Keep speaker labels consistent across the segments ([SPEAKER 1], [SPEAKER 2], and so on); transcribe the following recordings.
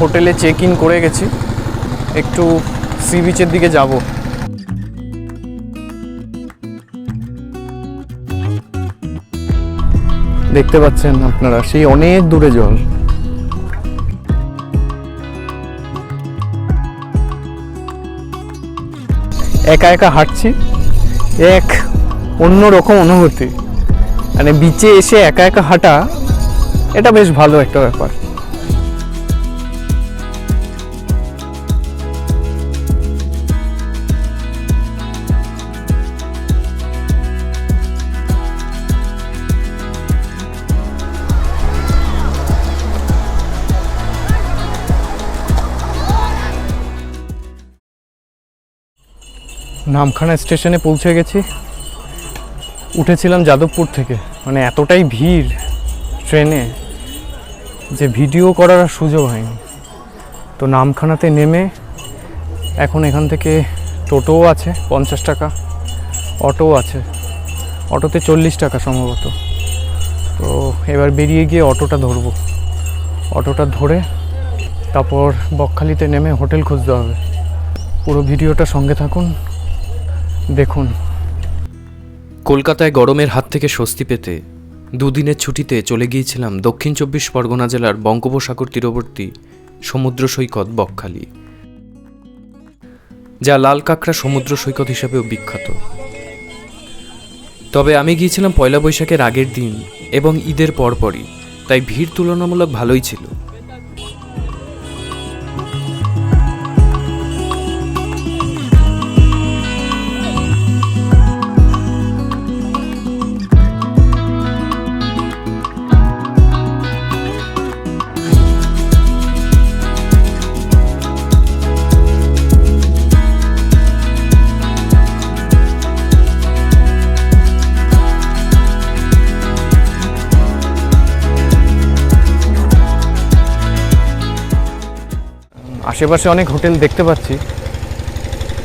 [SPEAKER 1] হোটেলে check in করে গেছি। একটু সি বিচের দিকে যাব। দেখতে পাচ্ছেন আপনারা, সেই অনেক দূরে জল। একা একা হাঁটছি, এক অন্যরকম অনুভূতি। মানে বিচে এসে একা একা হাঁটা, এটা বেশ ভালো একটা ব্যাপার। নামখানা স্টেশনে পৌঁছে গেছি। উঠেছিলাম যাদবপুর থেকে। মানে এতটাই ভিড় ট্রেনে যে ভিডিও করার আর সুযোগ হয়নি। তো নামখানাতে নেমে এখন এখান থেকে টোটোও আছে, পঞ্চাশ টাকা, অটোও আছে। অটোতে চল্লিশ টাকা সম্ভবত। তো এবার বেরিয়ে গিয়ে অটোটা ধরবো। অটোটা ধরে তারপর বকখালিতে নেমে হোটেল খুঁজতে হবে। পুরো ভিডিওটা সঙ্গে থাকুন। দেখুন।
[SPEAKER 2] কলকাতায় গরমের হাত থেকে স্বস্তি পেতে দুদিনের ছুটিতে চলে গিয়েছিলাম দক্ষিণ চব্বিশ পরগনা জেলার বঙ্গোপসাগর তীরবর্তী সমুদ্র সৈকত বকখালি, যা লাল কাঁকড়া সমুদ্র সৈকত হিসেবেও বিখ্যাত। তবে আমি গিয়েছিলাম পয়লা বৈশাখের আগের দিন এবং ঈদের পরপরই, তাই ভিড় তুলনামূলক ভালোই ছিল।
[SPEAKER 1] আশেপাশে অনেক হোটেল দেখতে পাচ্ছি।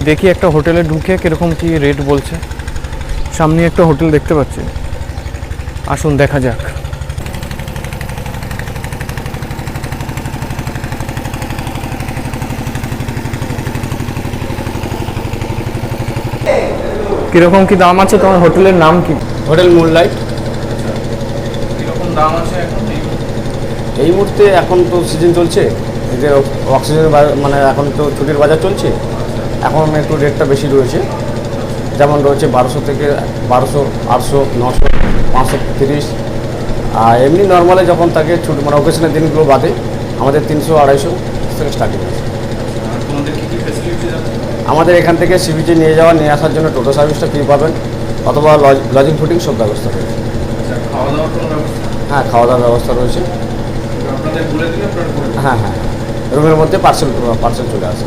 [SPEAKER 1] দেখি একটা হোটেলে ঢুকে কীরকম কি রেট বলছে। সামনে একটা হোটেল দেখতে পাচ্ছি। আসুন দেখা যাক। কীরকম কি দাম আছে? তোমার হোটেলের নাম কি?
[SPEAKER 3] Hotel moonlight.
[SPEAKER 1] কীরকম দাম আছে এখন
[SPEAKER 3] এই মুহূর্তে? এখন তো সিজন চলছে। যে অক্সিজেন মানে এখন তো ছুটির বাজার চলছে এখন একটু রেটটা বেশি রয়েছে। যেমন রয়েছে বারোশো থেকে বারোশো আটশো নশো পাঁচশো তিরিশ। আর এমনি নর্মালে যখন থাকে ছুটি মানে ওকেশনের দিনগুলো বাদে আমাদের তিনশো আড়াইশো থেকে স্টার্টিং আমাদের এখান থেকে সিবিচে নিয়ে যাওয়া নিয়ে আসার জন্য টোটো সার্ভিসটা ফ্রি পাবেন অথবা লজিং ফুডিং সব ব্যবস্থা রয়েছে।
[SPEAKER 1] আচ্ছা
[SPEAKER 3] হ্যাঁ খাওয়া দাওয়ার ব্যবস্থা রয়েছে। হ্যাঁ হ্যাঁ। রুমের মধ্যে পার্সেল পার্সেল চলে আসে।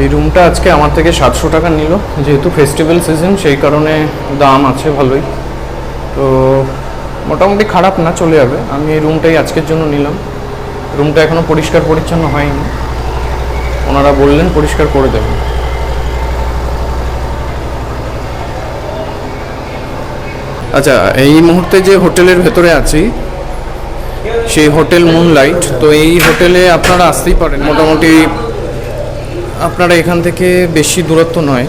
[SPEAKER 1] এই রুমটা আজকে আমার থেকে সাতশো টাকা নিল। যেহেতু ফেস্টিভ্যাল সিজন সেই কারণে দাম আছে ভালোই। তো মোটামুটি খারাপ না, চলে যাবে। আমি এই রুমটাই আজকের জন্য নিলাম। রুমটা এখনও পরিষ্কার পরিচ্ছন্ন হয়নি। ওনারা বললেন পরিষ্কার করে দেবেন। আচ্ছা এই মুহূর্তে যে হোটেলের ভেতরে আছি, সেই হোটেল মুনলাইট তো এই হোটেলে আপনারা আসতেই পারেন। মোটামুটি আপনারা এখান থেকে বেশি দূরত্ব নয়।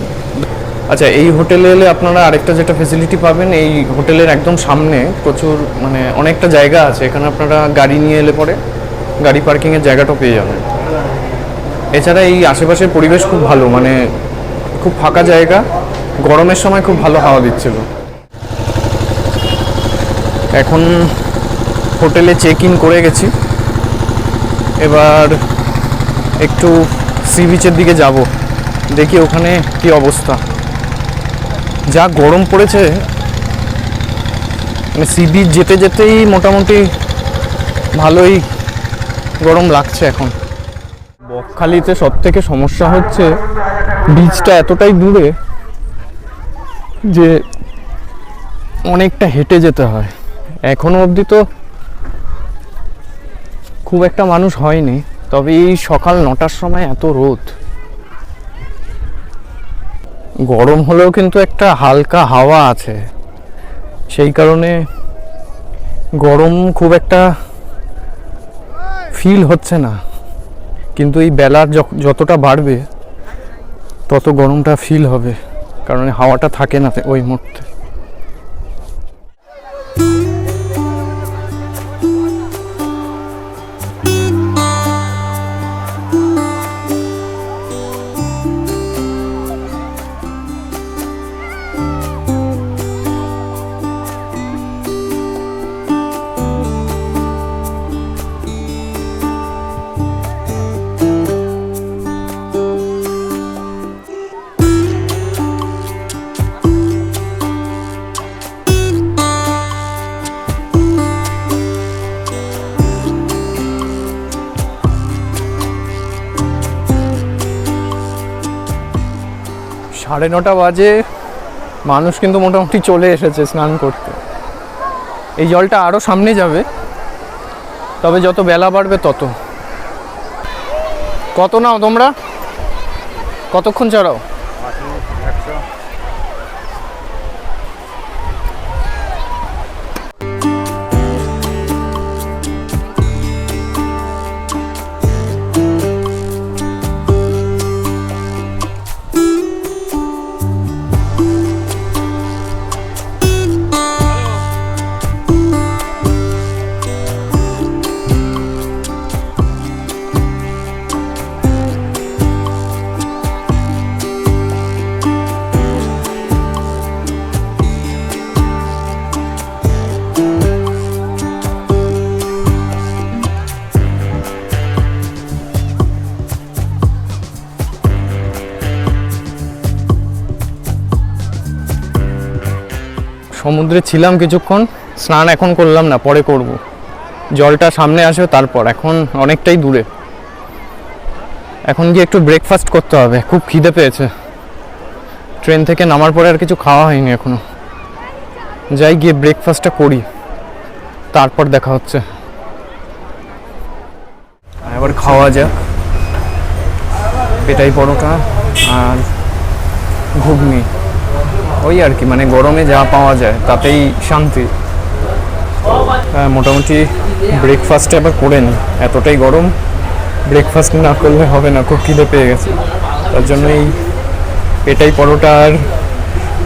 [SPEAKER 1] আচ্ছা এই হোটেলে এলে আপনারা আরেকটা যেটা ফেসিলিটি পাবেন, এই হোটেলের একদম সামনে প্রচুর মানে অনেকটা জায়গা আছে। এখানে আপনারা গাড়ি নিয়ে এলে পরে গাড়ি পার্কিংয়ের জায়গাটাও পেয়ে যাবেন এছাড়া এই আশেপাশের পরিবেশ খুব ভালো মানে খুব ফাঁকা জায়গা, গরমের সময় খুব ভালো হাওয়া দিচ্ছিল। এখন হোটেলে চেক ইন করে গেছি। এবার একটু সি বিচের দিকে যাব, দেখি ওখানে কি অবস্থা। যা গরম পড়েছে মানে সি বিচ যেতে যেতেই মোটামুটি ভালোই গরম লাগছে এখন। বকখালিতে সব থেকে সমস্যা হচ্ছে বীজটা এতটাই দূরে যে অনেকটা হেঁটে যেতে হয়। এখনও অবধি তো খুব একটা মানুষ হয়নি, তবে এই সকাল নটার সময় এত রোদ। গরম হলেও কিন্তু একটা হালকা হাওয়া আছে। সেই কারণে গরম খুব একটা ফিল হচ্ছে না। কিন্তু এই বেলার যতটা বাড়বে, তত গরমটা ফিল হবে। কারণ হাওয়াটা থাকে না ওই মুহূর্তে। সাড়ে নটা বাজে, মানুষ কিন্তু মোটামুটি চলে এসেছে স্নান করতে। এই জলটা আরও সামনে যাবে, তবে যত বেলা বাড়বে তত। কত নাও তোমরা? কতক্ষণ চড়াও? সমুদ্রে ছিলাম কিছুক্ষণ, স্নান এখন করলাম না, পরে করব। জলটা সামনে আসবে তারপর, এখন অনেকটাই দূরে। এখন গিয়ে একটু ব্রেকফাস্ট করতে হবে, খুব খিদে পেয়েছে। ট্রেন থেকে নামার পরে আর কিছু খাওয়া হয়নি এখনও। যাই গিয়ে ব্রেকফাস্টটা করি, তারপর দেখা হচ্ছে। এবার খাওয়া যাক। পেটাই পরোটা আর ঘুগনি। ওই আর কি মানে গরমে যা পাওয়া যায় তাতেই শান্তি। হ্যাঁ, মোটামুটি ব্রেকফাস্টে আবার করে নিই এতটাই গরম ব্রেকফাস্ট না করলে হবে না খুব খিদে পেয়ে গেছে। তার জন্য এই এটাই পরোটা আর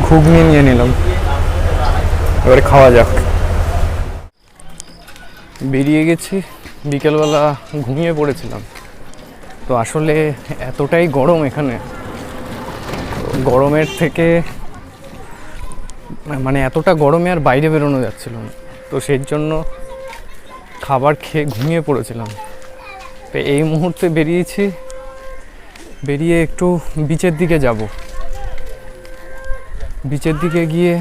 [SPEAKER 1] ঘুগনি নিয়ে নিলাম। এবারে খাওয়া যাক। বেরিয়ে গেছি বিকেলবেলা ঘুমিয়ে পড়েছিলাম। তো আসলে এতটাই গরম এখানে। গরমের থেকে মানে এতটা গরমে আর বাইরে বেরোনো যাচ্ছিল না। তো সেই জন্য খাবার খেয়ে ঘুমিয়ে পড়েছিলাম। তো এই মুহূর্তে বেরিয়েছি, বেরিয়ে একটু বিচের দিকে যাব। বিচের দিকে গিয়ে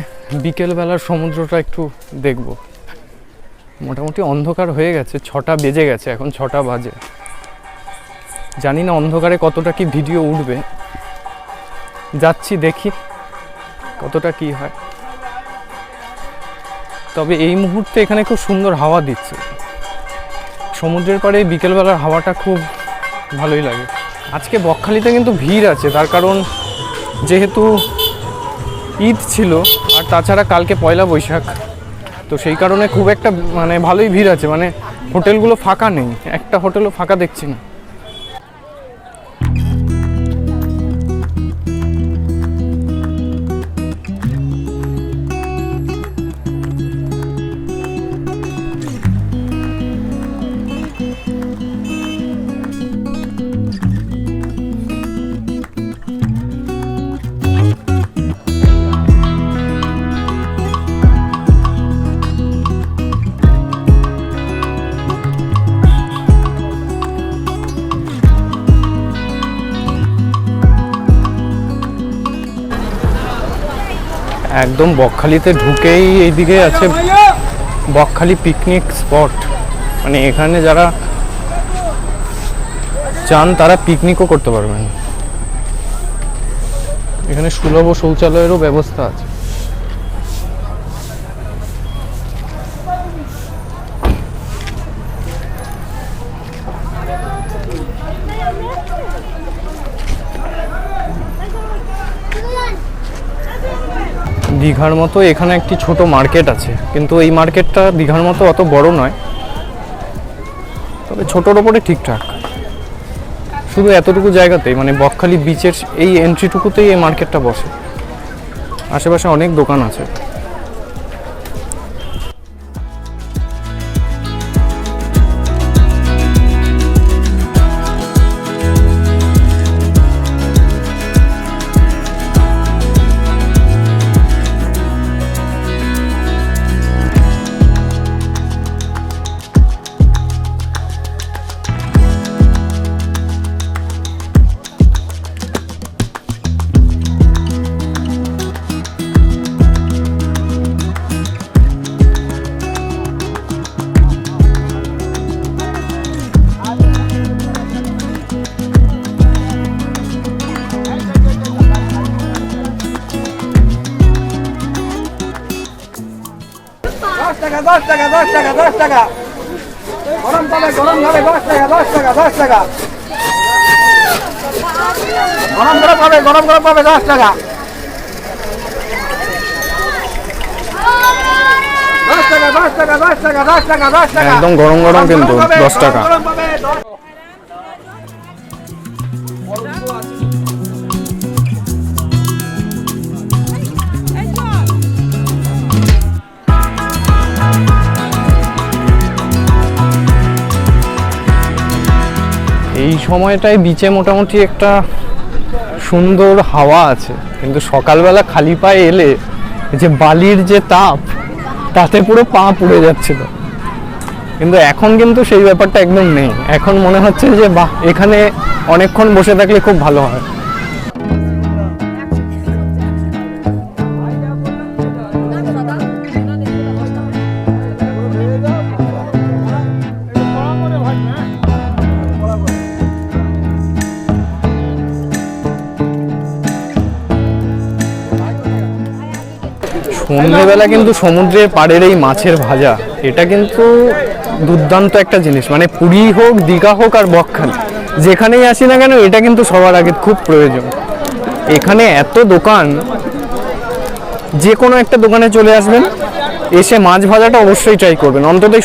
[SPEAKER 1] বিকেলবেলার সমুদ্রটা একটু দেখব। মোটামুটি অন্ধকার হয়ে গেছে, ছটা বেজে গেছে, এখন ছটা বাজে। জানি না অন্ধকারে কতটা কি ভিডিও উঠবে। যাচ্ছি দেখি কতটা কি হয়। তবে এই মুহূর্তে এখানে খুব সুন্দর হাওয়া দিচ্ছে। সমুদ্রের পাড়ে বিকেলবেলার হাওয়াটা খুব ভালোই লাগে। আজকে বকখালিতে কিন্তু ভিড় আছে, তার কারণ যেহেতু ঈদ ছিল, আর তাছাড়া কালকে পয়লা বৈশাখ, তো সেই কারণে খুব একটা মানে ভালোই ভিড় আছে। মানে হোটেলগুলো ফাঁকা নেই, একটা হোটেলও ফাঁকা দেখছি না। একদম বকখালিতে ঢুকেই এইদিকে আছে বকখালি পিকনিক স্পট মানে এখানে যারা চান, তারা পিকনিকও করতে পারবেন। এখানে সুলভ শৌচালয়েরও ব্যবস্থা আছে। দীঘার মতো এখানে একটি ছোট মার্কেট আছে। কিন্তু এই মার্কেটটা দীঘার মতো অত বড় নয়। তবে ছোটোর ওপরে ঠিকঠাক। শুধু এতটুকু জায়গাতেই মানে বকখালি বিচের এই এন্ট্রিটুকুতেই এই মার্কেটটা বসে। আশেপাশে অনেক দোকান আছে।
[SPEAKER 4] টাকা দশ টাকা দশ টাকা দশ টাকা। গরম পাবে গরম খাবে দশ টাকা দশ টাকা দশ টাকা। গরম করে পাবে গরম পাবে দশ টাকা। দশ টাকা দশ টাকা দশ টাকা দশ টাকা দশ টাকা।
[SPEAKER 1] একদম গরম গরম কিন্তু দশ টাকা। সময়টায় বিচে মোটামুটি একটা সুন্দর হাওয়া আছে। কিন্তু সকালবেলা খালি পায়ে এলে যে বালির যে তাপ, তাতে পুরো পা পুড়ে যাচ্ছিল। কিন্তু এখন কিন্তু সেই ব্যাপারটা একদম নেই। এখন মনে হচ্ছে যে, বাহ, এখানে অনেকক্ষণ বসে থাকলে খুব ভালো হয়। সন্ধ্যেবেলা কিন্তু সমুদ্রের পাড়ের এই মাছের ভাজা, এটা কিন্তু দুর্দান্ত একটা জিনিস। মানে পুরী হোক, দীঘা হোক আর বকখালি, যেখানেই আসি না কেন, এটা কিন্তু সবার আগে খুব প্রয়োজন। এখানে এত দোকান, যে কোনো একটা দোকানে চলে আসবেন, এসে মাছ ভাজাটা অবশ্যই ট্রাই করবেন, অন্তত এই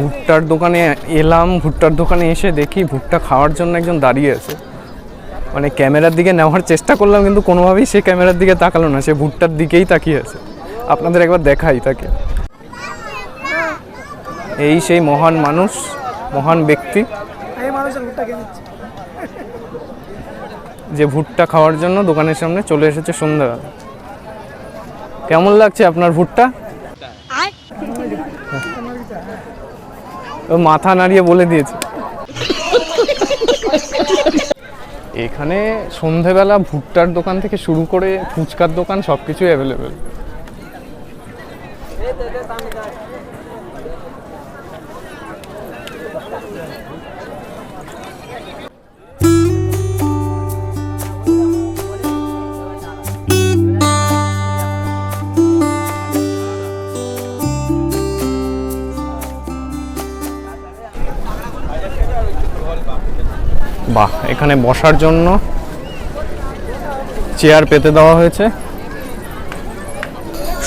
[SPEAKER 1] ভুট্টার দোকানে এলাম, ভুট্টার দোকানে এসে দেখি ভুট্টা খাওয়ার জন্য একজন দাঁড়িয়ে আছে। মানে ক্যামেরার দিকে নেওয়ার চেষ্টা করলাম, কিন্তু কোনোভাবেই সে ক্যামেরার দিকে তাকালো না, সে ভুট্টার দিকেই তাকিয়ে আছে। আপনাদের একবার দেখাই তাকে। এই সেই মহান মানুষ, মহান ব্যক্তি, যে ভুট্টা খাওয়ার জন্য দোকানের সামনে চলে এসেছে সন্ধ্যাবেলা কেমন লাগছে আপনার ভুট্টা? মাথা নাড়িয়ে বলে দিয়েছে। এখানে সন্ধেবেলা ভুট্টার দোকান থেকে শুরু করে ফুচকার দোকান সব কিছুই অ্যাভেলেবেল বাহ, এখানে বসার জন্য চেয়ার পেতে দেওয়া হয়েছে।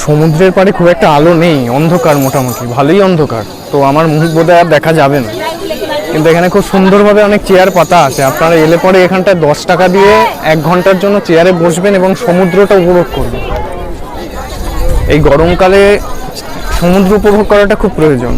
[SPEAKER 1] সমুদ্রের পাড়ে খুব একটা আলো নেই, অন্ধকার মোটামুটি, ভালোই অন্ধকার। তো আমার মুখ বোধহয় আর দেখা যাবে না। কিন্তু এখানে খুব সুন্দরভাবে অনেক চেয়ার পাতা আছে। আপনারা এলে পরে এখানটায় দশ টাকা দিয়ে এক ঘণ্টার জন্য চেয়ারে বসবেন এবং সমুদ্রটা উপভোগ করবেন। এই গরমকালে সমুদ্র উপভোগ করাটা খুব প্রয়োজন।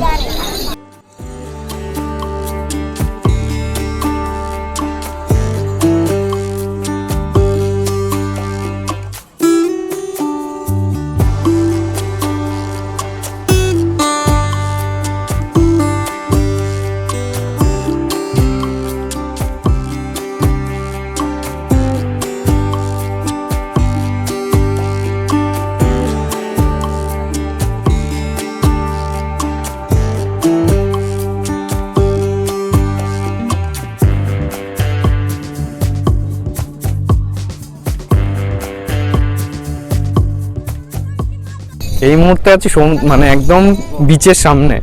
[SPEAKER 1] এই মুহূর্তে আছি মানে একদম বিচের সামনে।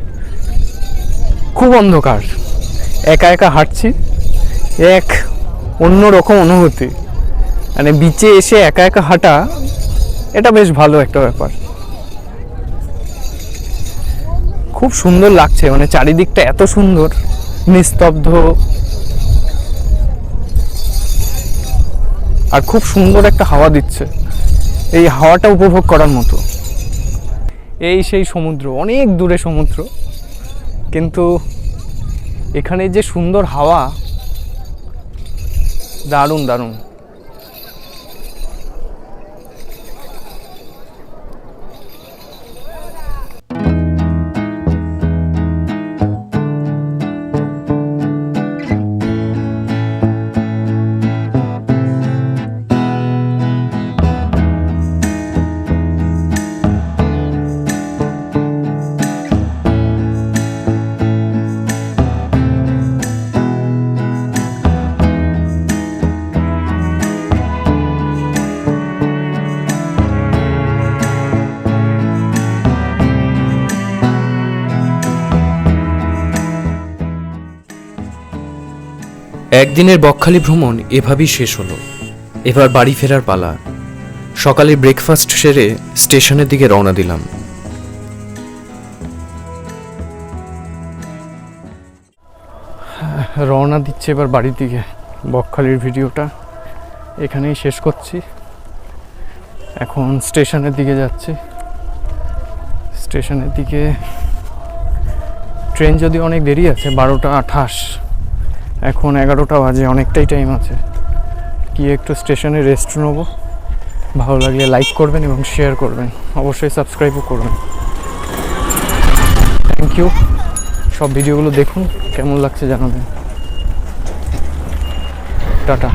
[SPEAKER 1] খুব অন্ধকার। একা একা হাঁটছি। এক অন্য রকম অনুভূতি। মানে বিচে এসে একা একা হাঁটা, এটা বেশ ভালো একটা ব্যাপার। খুব সুন্দর লাগছে মানে চারিদিকটা এত সুন্দর, নিস্তব্ধ। আর খুব সুন্দর একটা হাওয়া দিচ্ছে। এই হাওয়াটা উপভোগ করার মতো। এই সেই সমুদ্র অনেক দূরে সমুদ্র। কিন্তু এখানে যে সুন্দর হাওয়া দারুণ দারুণ।
[SPEAKER 2] একদিনের বকখালি ভ্রমণ এভাবেই শেষ হলো। এবার বাড়ি ফেরার পালা। সকালে ব্রেকফাস্ট সেরে স্টেশনের দিকে রওনা দিলাম।
[SPEAKER 1] রওনা দিচ্ছে এবার বাড়ির দিকে। বকখালির ভিডিওটা এখানেই শেষ করছি। এখন স্টেশনের দিকে যাচ্ছি। স্টেশনের দিকে। ট্রেন যদি অনেক দেরি আছে, বারোটা আঠাশ। এখন এগারোটা বাজে, অনেকটাই টাইম আছে। কি একটু স্টেশনে রেস্ট নেব। ভালো লাগলে লাইক করবেন এবং শেয়ার করবেন। অবশ্যই সাবস্ক্রাইবও করবেন। থ্যাংক ইউ সব ভিডিওগুলো দেখুন, কেমন লাগছে জানাবেন। টাটা।